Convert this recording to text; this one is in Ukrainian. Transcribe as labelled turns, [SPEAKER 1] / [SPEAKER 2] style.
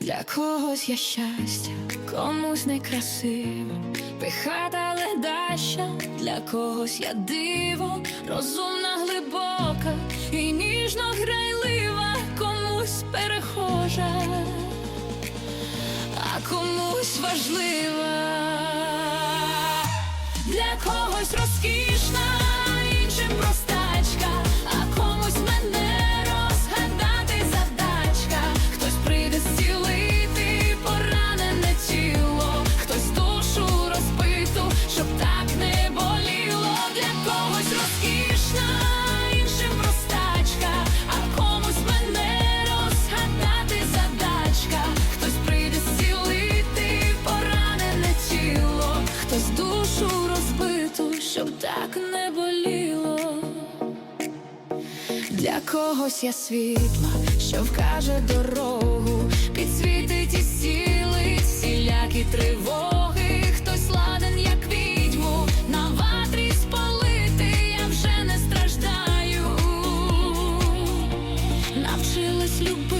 [SPEAKER 1] Для когось я щастя, комусь некрасиве, пихата ледаща, для когось я диво, розумна, глибока і ніжно грайлива, комусь перехожа, а комусь важлива. Для когось розкішна, іншим простачка, щоб так не боліло. Для когось я світла, що вкаже дорогу, підсвітить і зцілить всілякі тривоги. Хтось ладен, як відьму, на ватрі спалити, я вже не страждаю. Навчилась любити.